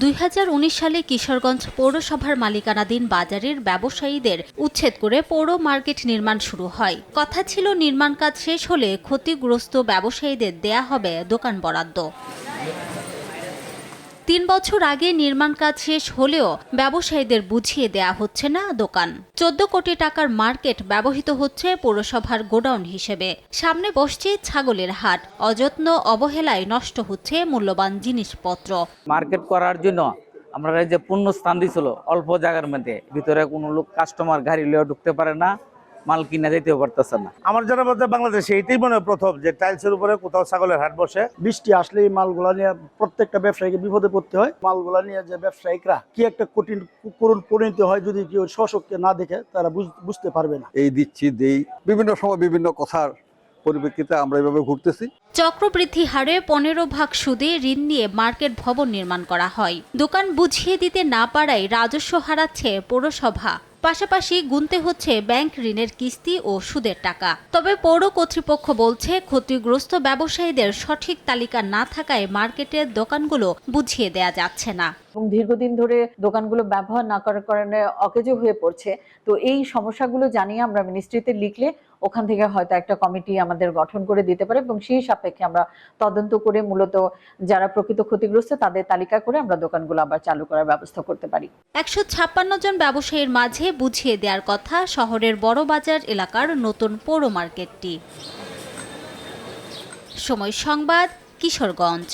দুই হাজার উনিশ সালে কিশোরগঞ্জ পৌরসভার মালিকানাধীন বাজারের ব্যবসায়ীদের উচ্ছেদ করে পৌর মার্কেট নির্মাণ শুরু হয়। কথা ছিল, নির্মাণ কাজ শেষ হলে ক্ষতিগ্রস্ত ব্যবসায়ীদের দেয়া হবে দোকান বরাদ্দ। তিন বছর আগে নির্মাণ কাজ শেষ হলেও ব্যবসায়ীদের বুঝিয়ে দেয়া হচ্ছে না দোকান। চোদ্দ কোটি টাকার মার্কেট ব্যবহৃত হচ্ছে পৌরসভার গোডাউন হিসেবে। সামনে বসছে ছাগলের হাট। অযত্ন, অবহেলায় নষ্ট হচ্ছে মূল্যবান জিনিসপত্র। মার্কেট করার জন্য আমরা যে পূর্ণ স্থান দিয়েছিল অল্প জায়গার মধ্যে। ভিতরে কোনো লোক কাস্টমার গাড়ি লিয়ে ঢুকতে পারে না। মাল কিনা যেতেও পারতেছে না। আমার জানার মধ্যে বাংলাদেশে এইটাই মনে হয় প্রথম যে টাইলসের উপরে কোথাও ছাগলের হাট বসে। বৃষ্টি আসলে এই মালগুলা নিয়ে প্রত্যেকটা ব্যবসায়ীকে বিপদে পড়তে হয়। মালগুলা নিয়ে যে ব্যবসায়িকরা কি একটা কঠিন করুণ পরিণতি হয় যদি কেউ স্বচক্ষে না দেখে তারা বুঝ- বুঝতে পারবে না। এই দিচ্ছি দেই। বিভিন্ন সময় বিভিন্ন কথার পরিপ্রেক্ষিতে আমরা এইভাবে ঘুরতেছি। চক্রবৃদ্ধি হারে পনেরো ভাগ সুদে ঋণ নিয়ে মার্কেট ভবন নির্মাণ করা হয়। দোকান বুঝিয়ে দিতে না পারায় রাজস্ব হারাচ্ছে পৌরসভা। পাশাপাশি গুনতে হচ্ছে ব্যাংক ঋণের কিস্তি ও সুদের টাকা। তবে পৌর কর্তৃপক্ষ বলছে, ক্ষতিগ্রস্ত ব্যবসায়ীদের সঠিক তালিকা না থাকায় মার্কেটের দোকানগুলো বুঝিয়ে দেয়া যাচ্ছে না। এবং দীর্ঘদিন ধরে দোকানগুলো ব্যবহার না করার কারণে অকেজো হয়ে পড়ছে। তো এই সমস্যাগুলো জানিয়ে আমরা মিনিস্ট্রিতে লিখলে ওখান থেকে হয়তো একটা কমিটি আমাদের গঠন করে দিতে পারে এবং সেই সাপেক্ষে আমরা তদন্ত করে মূলত যারা প্রকৃত ক্ষতিগ্রস্ত তাদের তালিকা করে আমরা দোকানগুলো আবার চালু করার ব্যবস্থা করতে পারি। একশো ছাপ্পান্ন জন ব্যবসায়ীর মাঝে বুঝিয়ে দেওয়ার কথা শহরের বড় বাজার এলাকার নতুন পৌর মার্কেটটি। সময় সংবাদ, কিশোরগঞ্জ।